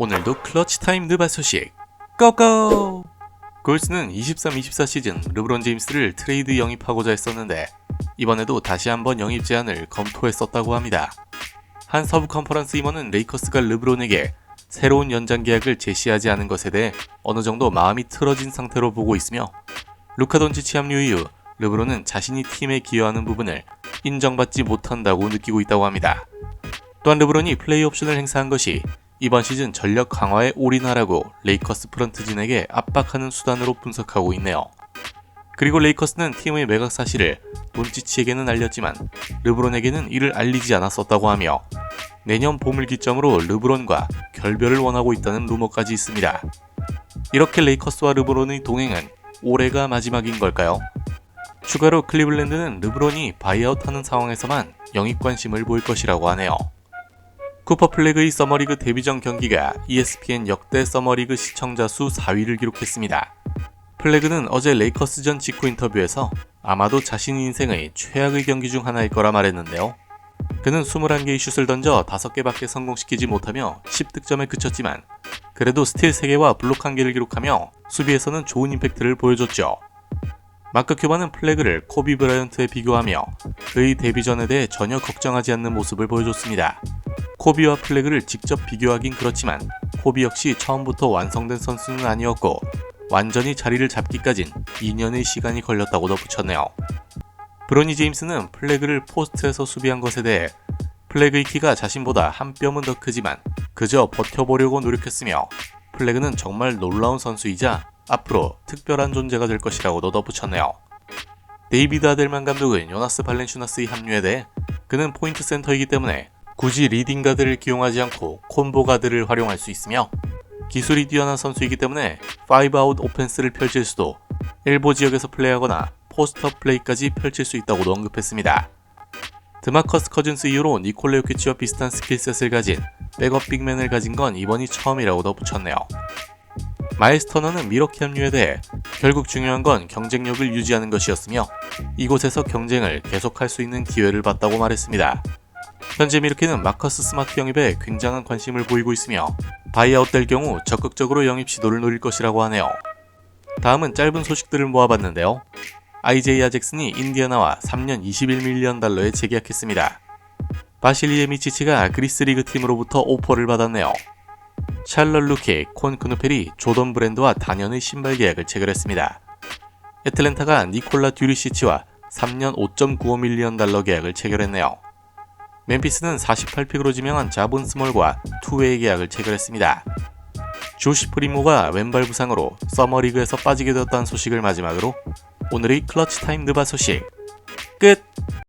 오늘도 클러치 타임 느바 소식 고고! 골스는 23-24 시즌 르브론 제임스를 트레이드 영입하고자 했었는데 이번에도 다시 한번 영입 제안을 검토했었다고 합니다. 한 서브 컨퍼런스 임원은 레이커스가 르브론에게 새로운 연장 계약을 제시하지 않은 것에 대해 어느 정도 마음이 틀어진 상태로 보고 있으며 루카 돈치치 합류 이후 르브론은 자신이 팀에 기여하는 부분을 인정받지 못한다고 느끼고 있다고 합니다. 또한 르브론이 플레이 옵션을 행사한 것이 이번 시즌 전력 강화에 올인하라고 레이커스 프런트진에게 압박하는 수단으로 분석하고 있네요. 그리고 레이커스는 팀의 매각 사실을 돈치치에게는 알렸지만 르브론에게는 이를 알리지 않았었다고 하며 내년 봄을 기점으로 르브론과 결별을 원하고 있다는 루머까지 있습니다. 이렇게 레이커스와 르브론의 동행은 올해가 마지막인 걸까요? 추가로 클리블랜드는 르브론이 바이아웃하는 상황에서만 영입 관심을 보일 것이라고 하네요. 쿠퍼 플래그의 서머리그 데뷔전 경기가 ESPN 역대 서머리그 시청자 수 4위를 기록했습니다. 플래그는 어제 레이커스전 직후 인터뷰에서 아마도 자신 인생의 최악의 경기 중 하나일 거라 말했는데요. 그는 21개의 슛을 던져 5개밖에 성공시키지 못하며 10득점에 그쳤지만 그래도 스틸 3개와 블록 1개를 기록하며 수비에서는 좋은 임팩트를 보여줬죠. 마크 큐바는 플래그를 코비 브라이언트에 비교하며 그의 데뷔전에 대해 전혀 걱정하지 않는 모습을 보여줬습니다. 코비와 플래그를 직접 비교하긴 그렇지만 코비 역시 처음부터 완성된 선수는 아니었고 완전히 자리를 잡기까진 2년의 시간이 걸렸다고 덧붙였네요. 브로니 제임스는 플래그를 포스트에서 수비한 것에 대해 플래그의 키가 자신보다 한 뼘은 더 크지만 그저 버텨보려고 노력했으며 플래그는 정말 놀라운 선수이자 앞으로 특별한 존재가 될 것이라고도 덧붙였네요. 데이비드 아델만 감독은 요나스 발렌슈나스의 합류에 대해 그는 포인트 센터이기 때문에 굳이 리딩 가드를 기용하지 않고 콤보 가드를 활용할 수 있으며 기술이 뛰어난 선수이기 때문에 5아웃 오펜스를 펼칠 수도 엘보 지역에서 플레이하거나 포스트업 플레이까지 펼칠 수 있다고도 언급했습니다. 드마커스 커즌스 이후로 니콜레 요키치와 비슷한 스킬셋을 가진 백업 빅맨을 가진 건 이번이 처음이라고 덧붙였네요. 마일스 터너는 미러키 합류에 대해 결국 중요한 건 경쟁력을 유지하는 것이었으며 이곳에서 경쟁을 계속할 수 있는 기회를 봤다고 말했습니다. 현재 미르키는 마커스 스마트 영입에 굉장한 관심을 보이고 있으며 바이아웃 될 경우 적극적으로 영입 시도를 노릴 것이라고 하네요. 다음은 짧은 소식들을 모아봤는데요. IJ 아잭슨이 인디애나와 3년 21밀리언 달러에 재계약했습니다. 바실리에 미치치가 그리스 리그 팀으로부터 오퍼를 받았네요. 샬럿 루키, 콘 크누펠이 조던 브랜드와 단연의 신발 계약을 체결했습니다. 애틀랜타가 니콜라 듀리시치와 3년 5.95밀리언 달러 계약을 체결했네요. 멤피스는 48픽으로 지명한 자본 스몰과 투웨이 계약을 체결했습니다. 조시 프리모가 왼발 부상으로 서머리그에서 빠지게 되었다는 소식을 마지막으로 오늘의 클러치 타임 느바 소식 끝!